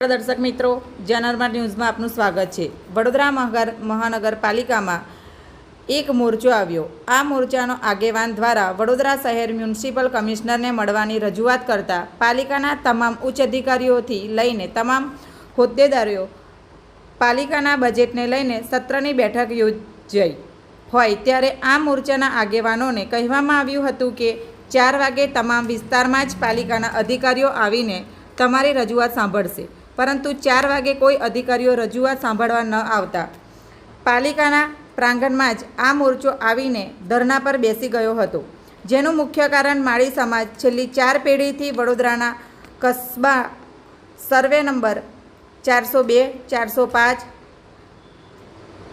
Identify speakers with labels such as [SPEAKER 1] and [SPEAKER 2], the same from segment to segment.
[SPEAKER 1] દર્શક મિત્રો જનરમા ન્યૂઝમાં આપનું સ્વાગત છે. વડોદરા મહાનગર મહાનગરપાલિકામાં એક મોરચો આવ્યો. આ મોરચાનો આગેવાન દ્વારા વડોદરા શહેર મ્યુનિસિપલ કમિશનરને મળવાની રજૂઆત કરતા પાલિકાના તમામ ઉચ્ચ અધિકારીઓથી લઈને તમામ હોદ્દેદારો પાલિકાના બજેટને લઈને સત્રની બેઠક યોજાઈ હોય ત્યારે આ મોરચાના આગેવાનોને કહેવામાં આવ્યું હતું કે ચાર વાગે તમામ વિસ્તારમાં જ પાલિકાના અધિકારીઓ આવીને તમારી રજૂઆત સાંભળશે. પરંતુ ચાર વાગે કોઈ અધિકારીઓ રજૂઆત સાંભળવા ન આવતા. પાલિકાના પ્રાંગણમાં જ આ મોરચો આવીને ધરના પર બેસી ગયો હતો. જેનું મુખ્ય કારણ માળી સમાજ. છેલ્લી ચાર પેઢીથી વડોદરાના કસ્બા સર્વે નંબર ચારસો બે, ચારસો પાંચ,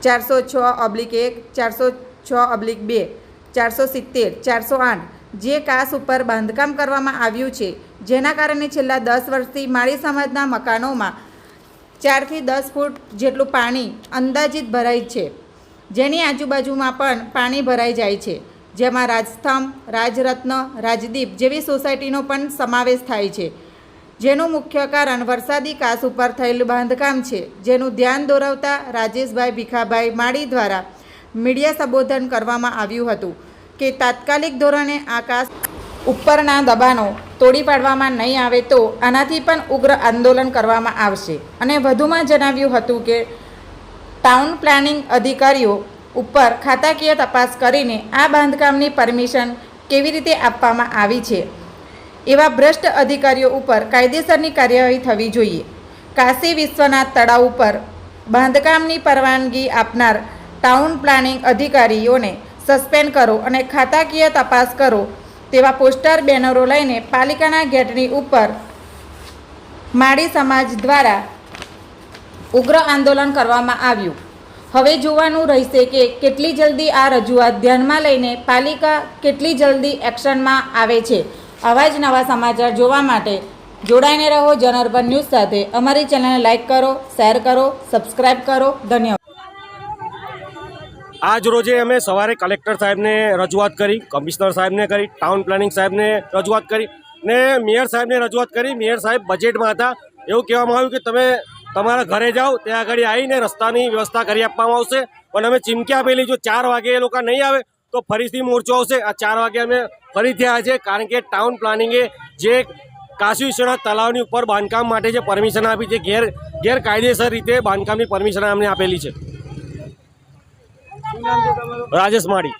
[SPEAKER 1] ચારસો છ ઓબ્લિક એક, ચારસો છ ઓબ્લિક બે, ચારસો સિત્તેર, ચારસો આઠ જે કાસ ઉપર બાંધકામ કરવામાં આવ્યું છે, જેના કારણે છેલ્લા દસ વર્ષથી માળી સમાજના મકાનોમાં ચારથી દસ ફૂટ જેટલું પાણી અંદાજિત ભરાય છે. જેની આજુબાજુમાં પણ પાણી ભરાઈ જાય છે, જેમાં રાજસ્તંભ રાજરત્ન, રાજદીપ જેવી સોસાયટીનો પણ સમાવેશ થાય છે. જેનું મુખ્ય કારણ વરસાદી કાસ ઉપર થયેલું બાંધકામ છે, જેનું ધ્યાન દોરવતા રાજેશભાઈ ભીખાભાઈ માળી દ્વારા મીડિયા સંબોધન કરવામાં આવ્યું હતું. કે તાત્કાલિક ધોરણે આકાશ ઉપરના દબાણો તોડી પાડવામાં નહીં આવે તો આનાથી પણ ઉગ્ર આંદોલન કરવામાં આવશે. અને વધુમાં જણાવ્યું હતું કે, ટાઉન પ્લાનિંગ અધિકારીઓ ઉપર ખાતાકીય તપાસ કરીને આ બાંધકામની પરમિશન કેવી રીતે આપવામાં આવી છે, એવા ભ્રષ્ટ અધિકારીઓ ઉપર કાયદેસરની કાર્યવાહી થવી જોઈએ. કાશી વિશ્વનાથ તળાવ ઉપર બાંધકામની પરવાનગી આપનાર ટાઉન પ્લાનિંગ અધિકારીઓને સસ્પેન્ડ કરો અને ખાતાકીય તપાસ કરો તેવા પોસ્ટર બેનરો લઈને પાલિકાના ગેટની ઉપર માળી સમાજ દ્વારા ઉગ્ર આંદોલન કરવામાં આવ્યું. હવે જોવાનું રહેશે કે કેટલી જલ્દી આ રજૂઆત ધ્યાનમાં લઈને પાલિકા કેટલી જલ્દી એક્શનમાં આવે છે. આવા જ નવા સમાચાર જોવા માટે જોડાઈને રહો જનરબન ન્યૂઝ સાથે. અમારી ચેનલને લાઇક કરો, શેર કરો, સબસ્ક્રાઇબ કરો. ધન્યવાદ.
[SPEAKER 2] આજ રોજે અમે સવારે કલેક્ટર સાહેબને રજૂઆત કરી, કમિશનર સાહેબને કરી, ટાઉન પ્લાનિંગ સાહેબને રજૂઆત કરી ને મેયર સાહેબને રજૂઆત કરી. મેયર સાહેબ બજેટમાં હતા. એવું કહેવામાં આવ્યું કે તમે તમારા ઘરે જાઓ, ત્યાં આગળ આવીને રસ્તાની વ્યવસ્થા કરી આપવામાં આવશે. પણ અમે ચીમકી આપેલી, જો ચાર વાગે એ લોકો નહીં આવે, તો ફરીથી મોરચો આવશે. આ ચાર વાગે અમે ફરીથી આવ્યા છે, કારણ કે ટાઉન પ્લાનિંગે જે કાશી વિશ્વનાથ તલાવની ઉપર બાંધકામ માટે જે પરમિશન આપી છે, ગેર ગેરકાયદેસર રીતે બાંધકામની પરમિશન અમને આપેલી છે. રાજેશ માળી.